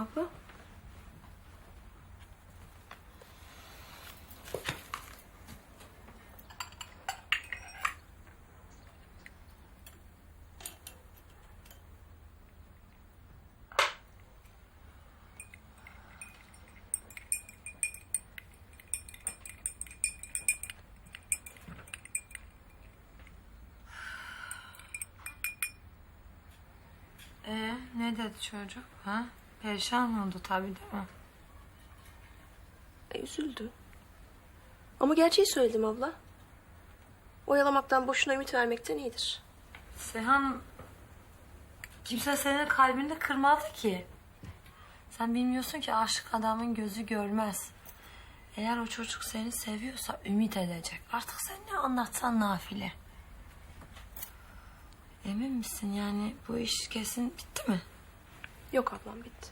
Abla. Ee, ne dedi çocuk? Ha? Perişan oldu tabii değil mi? E, üzüldü. Ama gerçeği söyledim abla. Oyalamaktan boşuna ümit vermekten iyidir. Seyhan kimse senin kalbini kırmadı ki. Sen bilmiyorsun ki aşık adamın gözü görmez. Eğer o çocuk seni seviyorsa ümit edecek. Artık sen ne anlatsan nafile. Emin misin yani bu iş kesin bitti mi? Yok ablam bitti.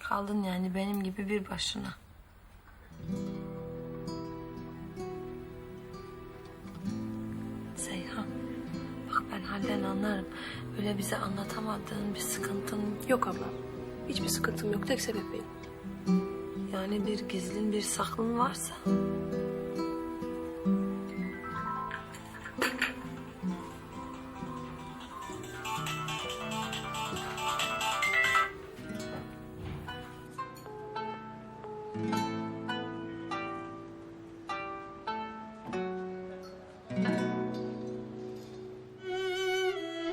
Kaldın yani benim gibi bir başına. Seyhan, bak ben halden anlarım. Öyle bize anlatamadığın bir sıkıntın, Yok ablam. Hiçbir sıkıntım yok. Tek sebep benim. yani bir gizlin, bir saklın varsa